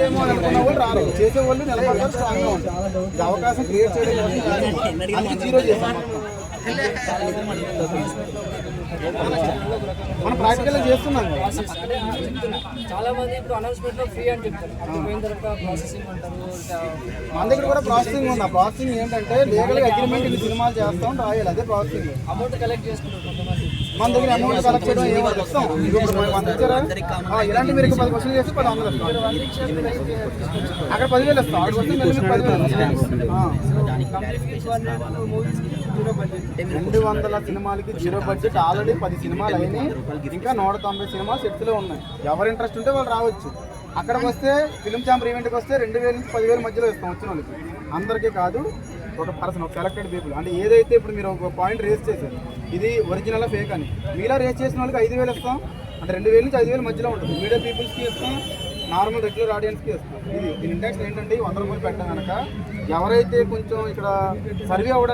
వాళ్ళు చేసే వాళ్ళు నిలబడతారు స్ట్రాంగ్గా ఉంటారు ఇది అవకాశం క్రియేట్ చేయడం జీరో చేసాం మనం ప్రాక్టికల్ చేస్తున్నాం కదా. చాలా మంది ఇప్పుడు అనౌన్స్మెంట్లో ఫ్రీ అని చెప్తారు. పోయిన తర్వాత ప్రాసెసింగ్ అంటారు మన దగ్గర కూడా ప్రాసెసింగ్ ఉంది. ఆ ప్రాసెసింగ్ ఏంటంటే లీగల్ అగ్రిమెంట్ ఇన్ని సినిమాలు చేస్తాం రాయాలి. అదే ప్రాసెసింగ్ అమౌంట్ కలెక్ట్ చేసుకుంటారు కొంతమంది. మన దగ్గర అమౌంట్ కలెక్ట్ చేయడం వంద ఇచ్చారా ఆ, ఇలాంటి మీరు పది క్వశ్చన్ చేస్తే పది వందలు ఇస్తాం అక్కడ పదివేలు ఇస్తాం అక్కడ వస్తే మీకు పదివేలు ఇస్తాం ఆ. మూవీస్ జీరో బడ్జెట్ రెండు వందల సినిమాలకి జీరో బడ్జెట్ ఆల్రెడీ పది సినిమాలు అయినాయి. ఇంకా నూట తొంభై సినిమా సెట్స్లో ఉన్నాయి. ఎవరు ఇంట్రెస్ట్ ఉంటే వాళ్ళు రావచ్చు. అక్కడికి వస్తే ఫిల్మ్ ఛాంబర్ ఈవెంట్కి వస్తే రెండు వేల నుంచి పదివేల మధ్యలో ఇస్తాం వచ్చిన వాళ్ళకి. అందరికీ కాదు ఒక పర్సన్ ఒక సెలెక్టెడ్ పీపుల్ అంటే ఏదైతే ఇప్పుడు మీరు ఒక పాయింట్ రేస్ చేశారు ఇది ఒరిజినల్ ఫేక్ అని. మీలా రేస్ చేసిన వాళ్ళకి ఐదు వేలు ఇస్తాం. అంటే రెండు వేల నుంచి ఐదు వేల మధ్యలో ఉంటుంది. మీడియా పీపుల్స్కి ఇస్తాం నార్మల్ రెగ్యులర్ ఆడియన్స్కి ఇస్తాం. ఇది దీని ఇండెక్స్ ఏంటంటే వంద రూపాయలు పెట్టాం కనుక ఎవరైతే కొంచెం ఇక్కడ సర్వే అవ్వడానికి